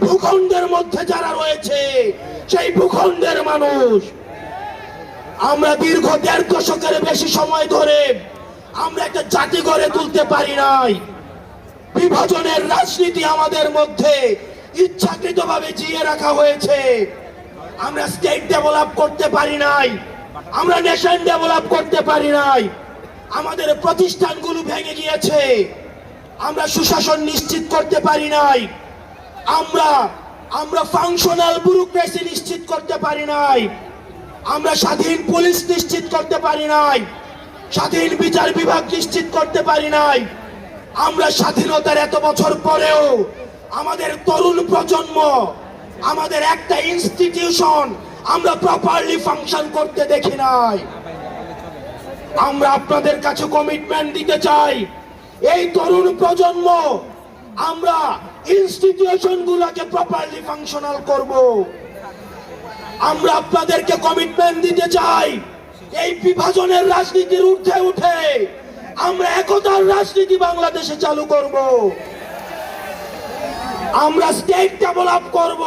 ভূখণ্ডের মধ্যে যারা রয়েছে, সেই ভূখণ্ডের মানুষ। আমরা দীর্ঘ দেড় দশকের বেশি সময় ধরে আমরা একটা জাতি গড়ে তুলতে পারি নাই। বিভাজনের রাজনীতি আমাদের মধ্যে ইচ্ছাকৃতভাবে জিয়ে রাখা হয়েছে। আমরা স্টেট ডেভেলপ করতে পারি নাই। আমরা নেশন ডেভেলপ করতে পারি নাই। আমাদের প্রতিষ্ঠানগুলো ভেঙে গিয়েছে। আমরা সুশাসন নিশ্চিত করতে পারি নাই। আমরা আমরা ফাংশনাল ব্যুরোক্রেসি নিশ্চিত করতে পারি নাই। আমরা স্বাধীন পুলিশ নিশ্চিত করতে পারি নাই। স্বাধীন বিচার বিভাগ নিশ্চিত করতে পারি নাই। আমরা স্বাধীনতার এত বছর পরেও আমাদের তরুণ প্রজন্ম, আমাদের একটা ইনস্টিটিউশন আমরা প্রপারলি ফাংশন করতে দেখি নাই। আমরা আপনাদের কাছে কমিটমেন্ট দিতে চাই। এই তরুণ প্রজন্ম, আমরা ইনস্টিটিউশন গুলাকে প্রপারলি ফাংশনাল করব। আমরা আপনাদেরকে কমিটমেন্ট দিতে চাই। এই বিভাজনের রাজনীতির ঊর্ধ্বে উঠে আমরা একতার রাজনীতি বাংলাদেশে চালু করব। আমরা স্টেট ডেভেলপ করব।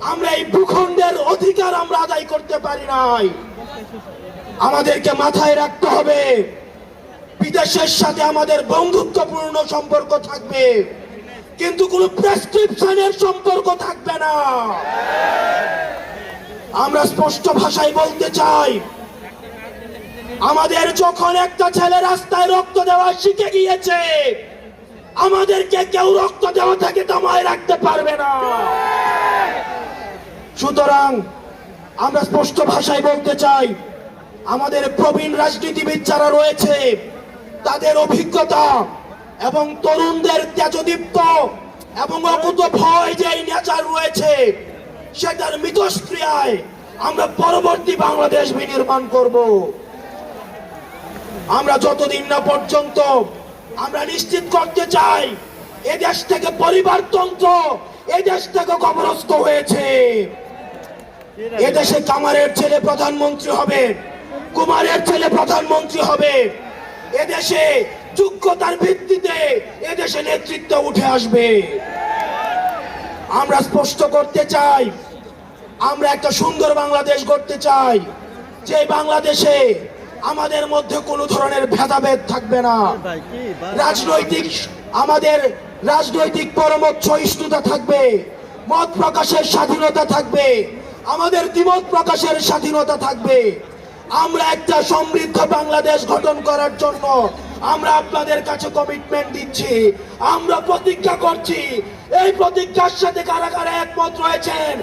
আমরা এই ভূখণ্ডের অধিকার আমরা আদায় করতে পারি নাই। আমাদেরকে মাথায় রাখতে হবে। বিদেশের সাথে আমাদের বন্ধুত্বপূর্ণ সম্পর্ক থাকবে। কিন্তু কোনো প্রেসক্রিপশনের সম্পর্ক থাকবে না। আমরা স্পষ্ট ভাষায় বলতে চাই, আমাদের যখন একটা ছেলে রাস্তায় রক্ত দেওয়া শিখে গিয়েছে, আমাদেরকে কেউ রক্ত দেওয়া থেকে দমায় রাখতে পারবে না। সুতরাং আমরা স্পষ্ট ভাষায় বলতে চাই, আমাদের প্রবীণ রাজনীতিবিদ যারা রয়েছে, তাদের অভিজ্ঞতা এবং তরুণদের তেজদীপ্ত এবং অকুত ভয় যে নেচার রয়েছে, সেটার মিতস্ক্রিয়ায় আমরা পরবর্তী বাংলাদেশ বিনির্মাণ করব। আমরা যতদিন না পর্যন্ত আমরা নিশ্চিত করতে চাই এ দেশ থেকে পরিবারতন্ত্র এ দেশ থেকে কবরস্থ হয়েছে। এদেশে কামারের ছেলে প্রধানমন্ত্রী হবে, কুমারের ছেলে প্রধানমন্ত্রী হবে এদেশে যোগ্যতার ভিত্তিতে এদেশে নেতৃত্ব উঠে আসবে। আমরা স্পষ্ট করতে চাই, আমরা একটা সুন্দর বাংলাদেশ গড়তে চাই, যে বাংলাদেশে আমাদের মধ্যে কোনো ধরনের ভেদাভেদ থাকবে না। রাজনৈতিক, আমাদের রাজনৈতিক পরমোচ্চ ইষ্টতা থাকবে, মত প্রকাশের স্বাধীনতা থাকবে, আমাদের দ্বিমত প্রকাশের স্বাধীনতা থাকবে। আমরা একটা সমৃদ্ধ বাংলাদেশ গঠন করার জন্য আমরা আপনাদের কাছে কমিটমেন্ট দিচ্ছি। আমরা প্রতিজ্ঞা করছি, এই প্রতিজ্ঞার সাথে কারা কারা একমত রয়েছেন?